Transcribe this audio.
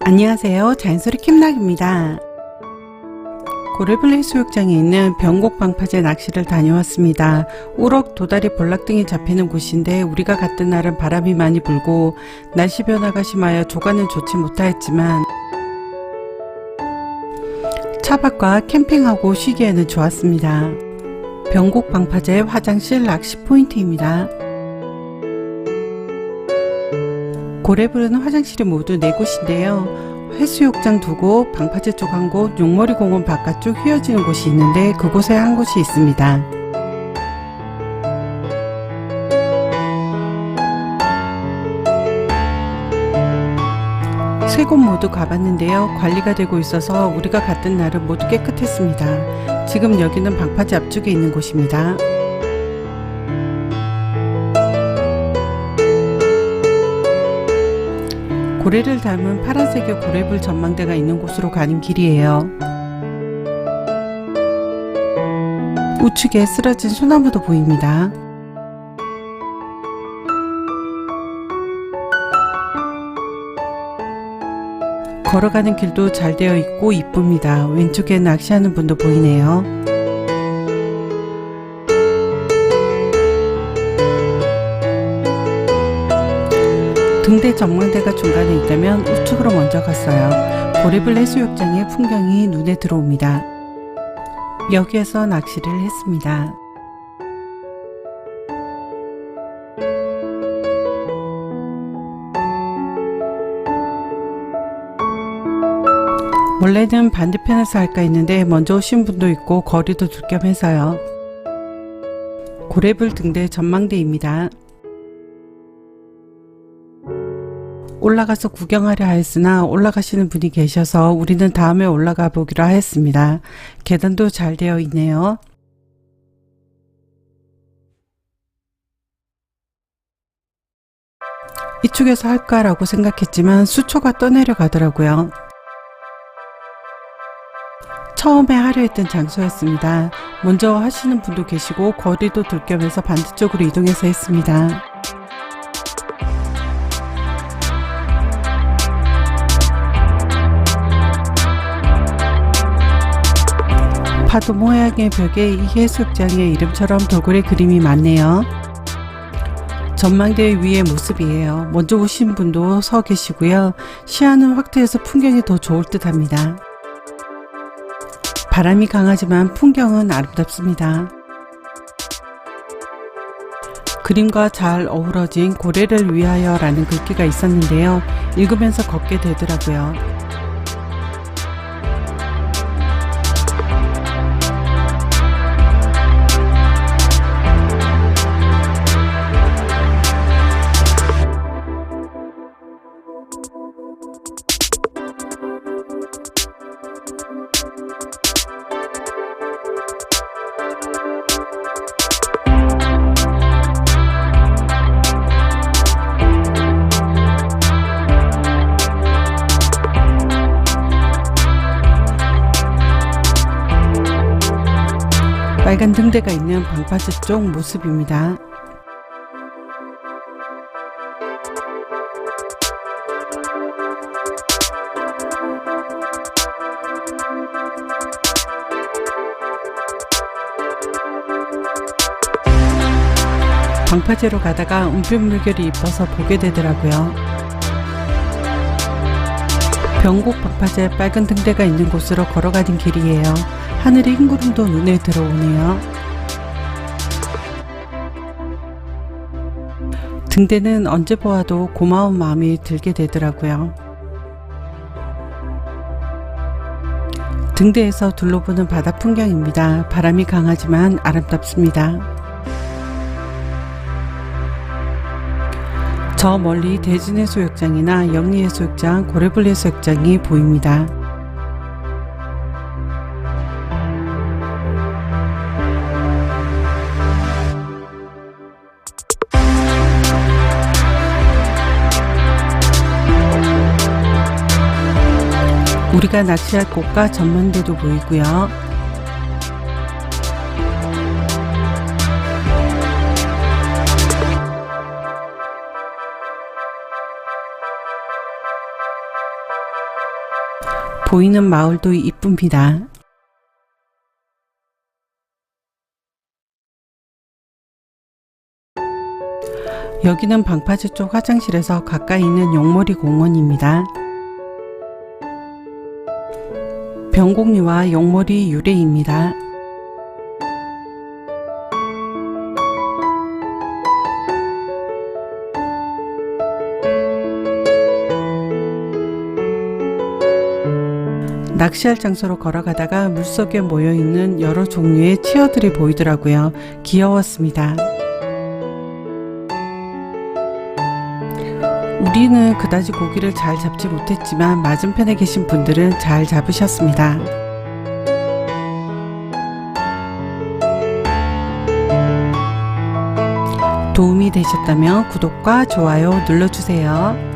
안녕하세요. 자연스레 킴락입니다. 고래블 해수욕장에 있는 병곡 방파제 낚시를 다녀왔습니다. 우럭, 도다리, 볼락 등이 잡히는 곳인데 우리가 갔던 날은 바람이 많이 불고 날씨 변화가 심하여 조과는 좋지 못하였지만 차박과 캠핑하고 쉬기에는 좋았습니다. 병곡 방파제 화장실 낚시 포인트입니다. 고래불은 화장실이 모두 네 곳인데요. 해수욕장 두 곳, 방파제 쪽 한 곳, 용머리 공원 바깥쪽 휘어지는 곳이 있는데 그곳에 한 곳이 있습니다. 세 곳 모두 가봤는데요. 관리가 되고 있어서 우리가 갔던 날은 모두 깨끗했습니다. 지금 여기는 방파제 앞쪽에 있는 곳입니다. 고래를 닮은 파란색의 고래불 전망대가 있는 곳으로 가는 길이에요. 우측에 쓰러진 소나무도 보입니다. 걸어가는 길도 잘 되어 있고 이쁩니다. 왼쪽에 낚시하는 분도 보이네요. 등대 전망대가 중간에 있다면 우측으로 먼저 갔어요. 고래블 해수욕장의 풍경이 눈에 들어옵니다. 여기에서 낚시를 했습니다. 원래는 반대편에서 할까 했는데 먼저 오신 분도 있고 거리도 둘 겸 해서요. 고래불 등대 전망대입니다. 올라가서 구경하려 하였으나 올라가시는 분이 계셔서 우리는 다음에 올라가 보기로 하였습니다. 계단도 잘 되어 있네요. 이쪽에서 할까라고 생각했지만 수초가 떠내려 가더라고요. 처음에 하려 했던 장소였습니다. 먼저 하시는 분도 계시고 거리도 둘 겸해서 반대쪽으로 이동해서 했습니다. 파도 모양의 벽에 이 해수욕장의 이름처럼 돌고래 그림이 많네요. 전망대 위의 모습이에요. 먼저 오신 분도 서 계시고요. 시야는 확대해서 풍경이 더 좋을 듯 합니다. 바람이 강하지만 풍경은 아름답습니다. 그림과 잘 어우러진 고래를 위하여 라는 글귀가 있었는데요. 읽으면서 걷게 되더라고요. 빨간 등대가 있는 방파제 쪽 모습입니다. 방파제로 가다가 은빛물결이 이뻐서 보게 되더라고요. 병곡 방파제 빨간 등대가 있는 곳으로 걸어가는 길이에요. 하늘의 흰 구름도 눈에 들어오네요. 등대는 언제 보아도 고마운 마음이 들게 되더라고요. 등대에서 둘러보는 바다 풍경입니다. 바람이 강하지만 아름답습니다. 저 멀리 대진해수욕장이나 영리해수욕장, 고래불해수욕장이 보입니다. 우리가 낚시할 곳과 전망대도 보이고요. 보이는 마을도 이쁩니다. 여기는 방파제 쪽 화장실에서 가까이 있는 용머리 공원입니다. 병곡리와 용머리 유래입니다. 낚시할 장소로 걸어가다가 물속에 모여 있는 여러 종류의 치어들이 보이더라고요. 귀여웠습니다. 우리는 그다지 고기를 잘 잡지 못했지만 맞은편에 계신 분들은 잘 잡으셨습니다. 도움이 되셨다면 구독과 좋아요 눌러주세요.